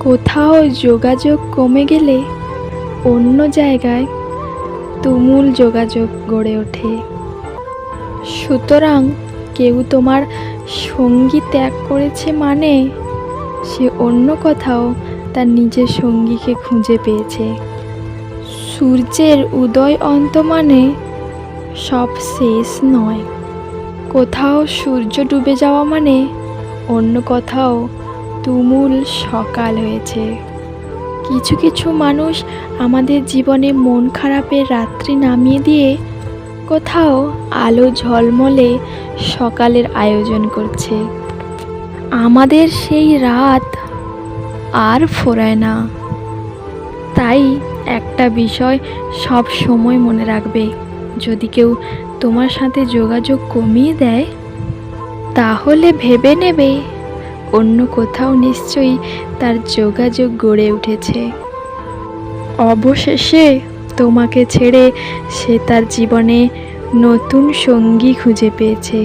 কোথাও যোগাযোগ কমে গেলে অন্য জায়গায় তুমুল যোগাযোগ গড়ে ওঠে। সুতরাং কেউ তোমার সঙ্গী ত্যাগ করেছে মানে সে অন্য কোথাও তার নিজের সঙ্গীকে খুঁজে পেয়েছে। সূর্যের উদয় অন্ত মানে সব শেষ নয়। কোথাও সূর্য ডুবে যাওয়া মানে অন্য কোথাও তুমুল সকাল হয়েছে। কিছু কিছু মানুষ আমাদের জীবনে মন খারাপের রাত্রি নামিয়ে দিয়ে কোথাও আলো ঝলমলে সকালের আয়োজন করছে। আমাদের সেই রাত আর ফোরায় না। তাই একটা বিষয় সব সময় মনে রাখবে, যদি কেউ তোমার সাথে যোগাযোগ কমিয়ে দেয়, তাহলে ভেবে নেবে অন্য কোথাও নিশ্চয়ই তার যোগাযোগ গড়ে উঠেছে। অবশেষে তোমাকে ছেড়ে সে তার জীবনে নতুন সঙ্গী খুঁজে পেয়েছে।